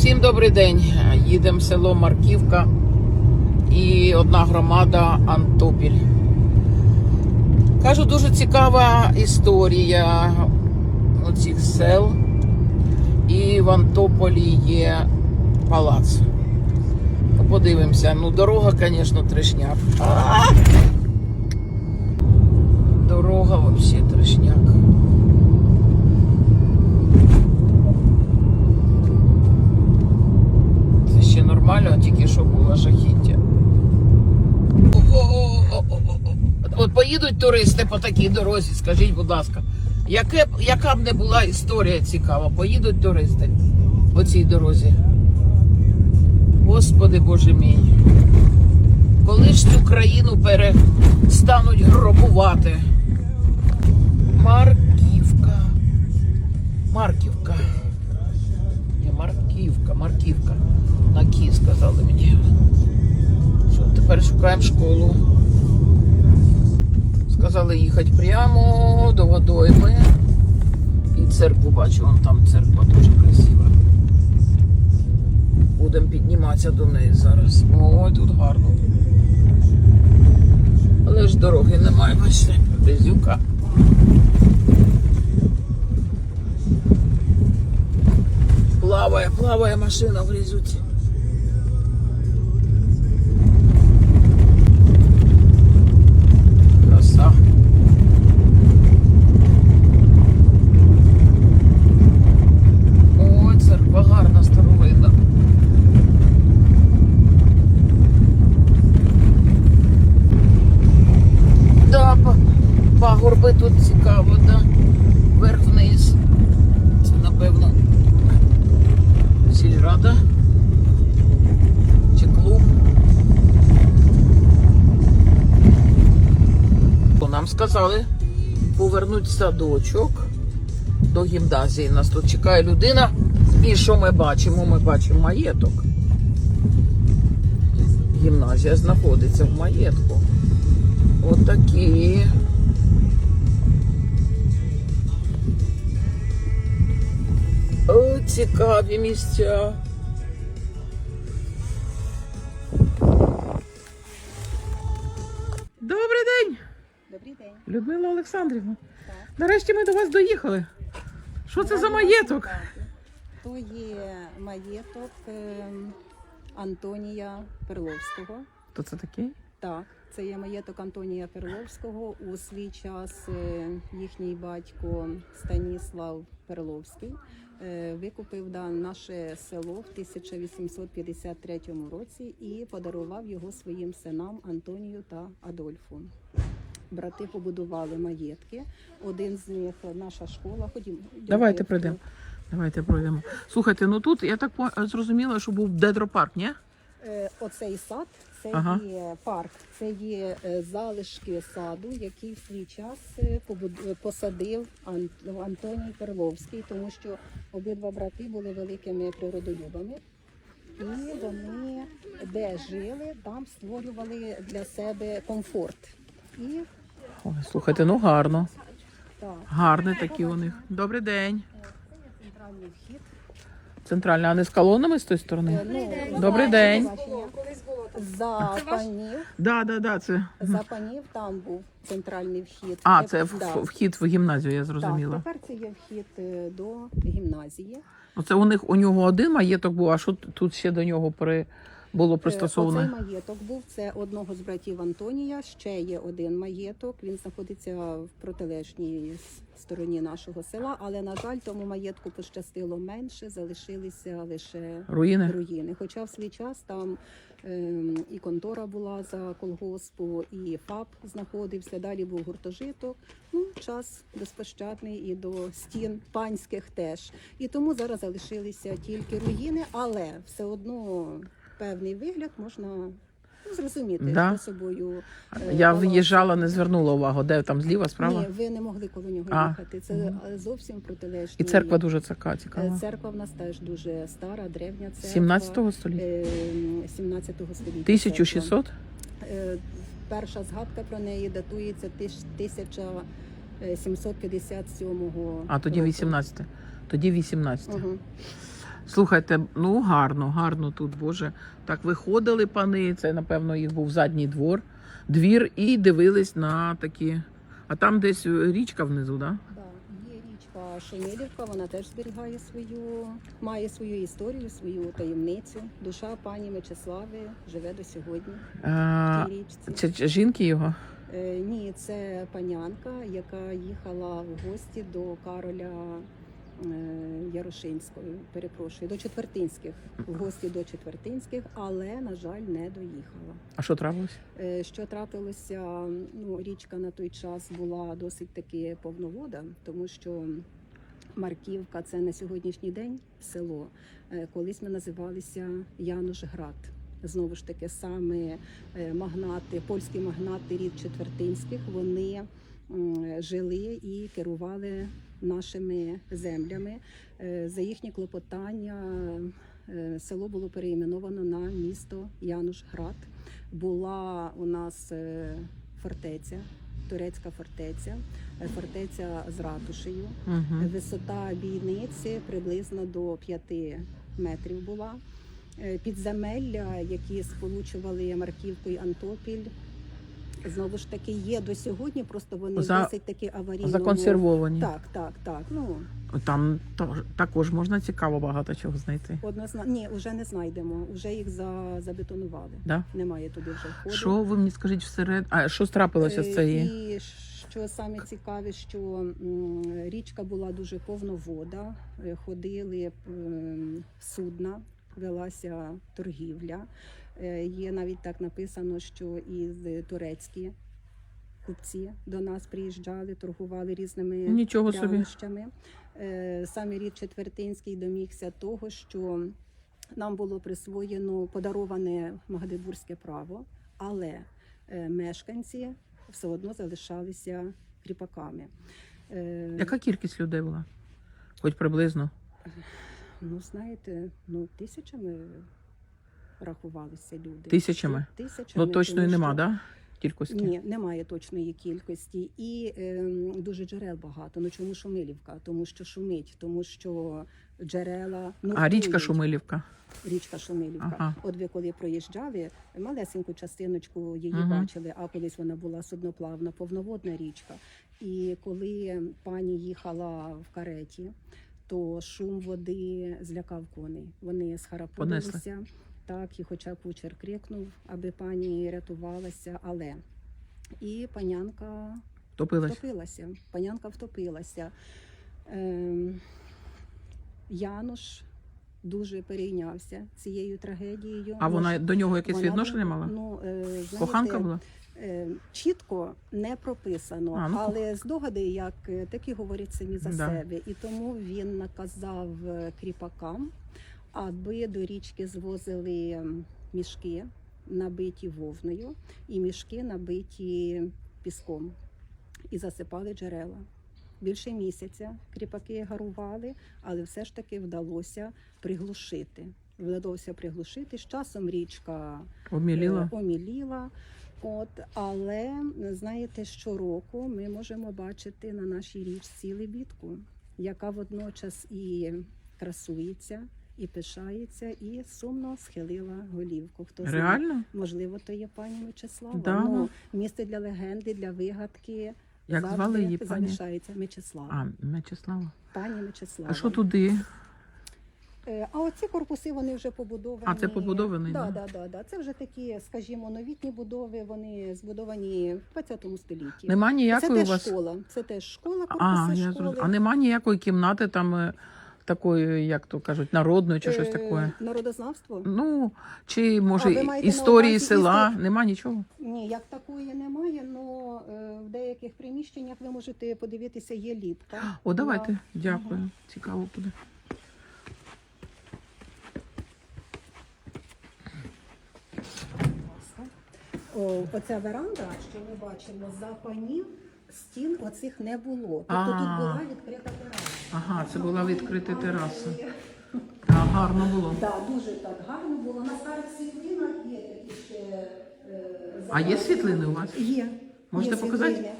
Всім добрий день. Їдемо в село Марківка і одна громада Антопіль. Кажу, дуже цікава історія оцих сел. І в Антополі є палац. Подивимося. Ну, дорога, звісно, трешняк. Дорога взагалі трешняк. Нормально, тільки що було жахіття. От поїдуть туристи по такій дорозі, скажіть, будь ласка, яке, яка б не була історія цікава, поїдуть туристи по цій дорозі. Господи Боже мій. Коли ж цю країну перестануть гробувати? Марківка. Тепер шукаємо школу. Сказали їхати прямо до водойми. І церкву бачу, вон там церква дуже красива. Будемо підніматися до неї зараз. Ой, тут гарно. Але ж дороги немає, бачите, Безюка. Плаває, плаває машина в грізюці. Краса. Ой, церква гарна, старовинна. Да, па- пагорби тут цікаво, да. Вверх-вниз. Це, напевно, сільрада чи клуб. Нам сказали повернути садочок до гімназії. Нас тут чекає людина. І що ми бачимо? Ми бачимо маєток. Гімназія знаходиться в маєтку. Отакі. О, цікаві місця. Добрий день, Добрий день. Людмила Олександрівна. Так. Нарешті ми до вас доїхали. Що це за маєток? То є маєток ем, Антонія Перловського. Хто це такий? Так, це є маєток Антонія Перловського. У свій час е, їхній батько Станіслав Перловський викупив да, наше село в 1853 році і подарував його своїм синам Антонію та Адольфу. Брати побудували маєтки. Один з них наша школа. Ходімо. Давайте пройдемо. Давайте пройдемо. Слухайте, ну тут я так зрозуміла, що був дедропарк, ні? Е, Оцей сад це Ага. є парк, це є е, залишки саду, який в свій час е, побуд- посадив Антоній Перловський, тому що обидва брати були великими природолюбами. І вони де жили, там створювали для себе комфорт. І Ой, слухайте, ну гарно. так, Гарний такий у них. Добрий день. це є центральний вхід. Центральна, а не з колонами з тої сторони? Е, ну, Добрий за- день. За панів, Да, да, да, це. за панів там був центральний вхід. А, це в- да. в- вхід в гімназію, я Так, зрозуміла. тепер це є вхід е, до гімназії. Оце у них у нього один маєток був, а що т- тут ще до нього при було Е, пристосовано? Оцей маєток був це одного з братів Антонія. Ще є один маєток. Він знаходиться в протилежній стороні нашого села. Але на жаль, тому маєтку пощастило менше, залишилися лише Руїни? руїни. Хоча в свій час там ем, і контора була за колгоспу, і ФАП знаходився. Далі був гуртожиток. Ну, час безпощадний і до стін панських теж. І тому зараз залишилися тільки руїни, але все одно певний вигляд можна ну, зрозуміти Да. що собою. е, Я палац. виїжджала, не звернула увагу. Де там зліва, справа? Ні, ви не могли коло нього А. їхати. Це е, зовсім протилежні. І церква дуже цика, Е, цікава. Церква в нас теж дуже стара, древня церква. 17 століття. Е, 17 століття. 1600? церква. Перша згадка про неї датується тиш- 1757 А тоді 18. Тоді 18. Угу. Слухайте, ну гарно, гарно тут, Боже. Так виходили пани, це, напевно, їх був задній двор, двір, і дивились на такі. А там десь річка внизу, так? Да? Да, є річка Шемілівка, вона теж зберігає свою, має свою історію, свою таємницю. Душа пані Мечислави живе до сьогодні в А, цій річці. Е, це жінки його? Е, ні, це панянка, яка їхала в гості до Кароля е, Ярошинського, перепрошую, до Четвертинських, в гості до Четвертинських, але, на жаль, не доїхала. А що трапилось? Е, Що трапилося? Ну, річка на той час була досить таки повновода, тому що Марківка це на сьогоднішній день село. Е, Колись ми називалися Янушград. Знову ж таки, саме магнати, польські магнати рід Четвертинських, вони жили і керували нашими землями. Е, За їхні клопотання е, село було переіменовано на місто Янушград була у нас е, фортеця, турецька фортеця, фортеця з ратушею. Угу. Висота бійниці приблизно до 5 метрів була. Підземелля, які сполучували Марківку і Антопіль, знову ж таки є до сьогодні, просто вони За- досить таки аварійно. Законсервовані. Так, так, так. Ну Там тож- також можна цікаво багато чого знайти. однозначно. Ні, вже не знайдемо. Вже їх за, забетонували. Да? Немає туди вже входу. Що ви мені скажіть всеред? А що трапилося з Е, цієї? І що саме цікаве, що м, річка була дуже повновода, е, ходили м, судна, велася торгівля. Е, Є навіть так написано, що і турецькі купці до нас приїжджали, торгували різними Нічого собі. Е, Саме рід Четвертинський домігся того, що нам було присвоєно подароване Магдебурзьке право, але е, мешканці все одно залишалися кріпаками. Яка кількість людей була? Хоч приблизно. Ну, знаєте, ну тисячами рахувалися люди. Тисячами? Тисячами. Ну точно і тому нема, що- да? Кількості? Ні, немає точної кількості, і ем, дуже джерел багато. Ну чому Шумилівка? Тому що шумить, тому що джерела Ну, А річка Шумилівка. Річка Шумилівка. Ага. От ви коли проїжджали, малесеньку частиночку її Мгм. бачили, а колись вона була судноплавна, повноводна річка. І коли пані їхала в кареті, то шум води злякав коней. Вони схарапудилися. Так, і хоча кучер крикнув, аби пані рятувалася, але і панянка Топилась. втопилася. Панянка втопилася. Ем, Януш дуже перейнявся цією трагедією. А вона до нього якесь вона відношення мала? Ну, е, знаєте, Коханка була? е, чітко не прописано, А, ну, але здогади, як е, такі говорять самі за Да. себе. І тому він наказав е, кріпакам, аби до річки звозили мішки, набиті вовною, і мішки набиті піском, і засипали джерела. Більше місяця кріпаки гарували, але все ж таки вдалося приглушити. Вдалося приглушити. З часом річка е, оміліла. От, але знаєте, щороку ми можемо бачити на нашій річці лебідку, яка водночас і красується, і пишається, і сумно схилила голівку. Хто знає, можливо, то є пані Мечислава. Да, ну. Ну, місце для легенди, для вигадки. Як завжди звали її пані? залишається Мечислава. А, Мечислава. Пані Мечислава. А що туди? Е, А оці корпуси вони вже побудовані. А, це побудований, да, да? да, да, да. Це вже такі, скажімо, новітні будови. Вони збудовані в 20 столітті. Нема це ніякої теж у вас. школа. Це теж школа, корпуси А, я школи. зрозуміла. А нема ніякої кімнати там такої, як то кажуть, народної чи щось Е, таке. Народознавство? Ну, чи А може маєте на історії увазі села? істор- Нема нічого. Ні, як такої немає, але в деяких приміщеннях ви можете подивитися, є ліпка. О, давайте, дякую. Цікаво буде. О, оця веранда, що ми бачимо, за панів стін оцих не було. Тобто А. тут була відкрита тераса. Ага, це була відкрита тераса. А, гарно було. Так, дуже так гарно було. На старих світлинах є такі ще. е, А є світлини у вас? Є. Можете є показати? світлини.